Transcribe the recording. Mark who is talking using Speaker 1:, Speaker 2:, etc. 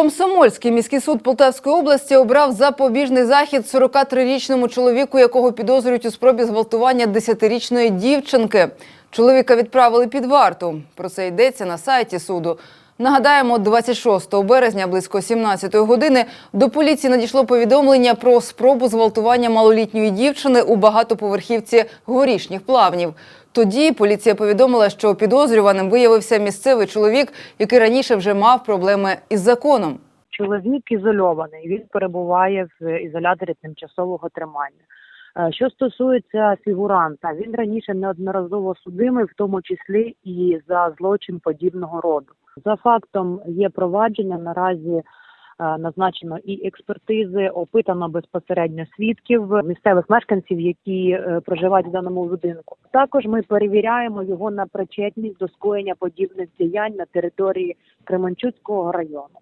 Speaker 1: Комсомольський міський суд Полтавської області обрав запобіжний захід 43-річному чоловіку, якого підозрюють у спробі зґвалтування 10-річної дівчинки. Чоловіка відправили під варту. Про це йдеться на сайті суду. Нагадаємо, 26 березня близько 17 години до поліції надійшло повідомлення про спробу зґвалтування малолітньої дівчини у багатоповерхівці горішніх плавнів. Тоді поліція повідомила, що підозрюваним виявився місцевий чоловік, який раніше вже мав проблеми із законом.
Speaker 2: Чоловік ізольований, він перебуває в ізоляторі тимчасового тримання. Е, Що стосується фігуранта, він раніше неодноразово судимий, в тому числі і за злочин подібного роду. За фактом є провадження. Наразі е, назначено і експертизи, опитано безпосередньо свідків місцевих мешканців, які е, проживають в даному будинку. Також ми перевіряємо його на причетність до скоєння подібних діянь на території Кременчуцького району.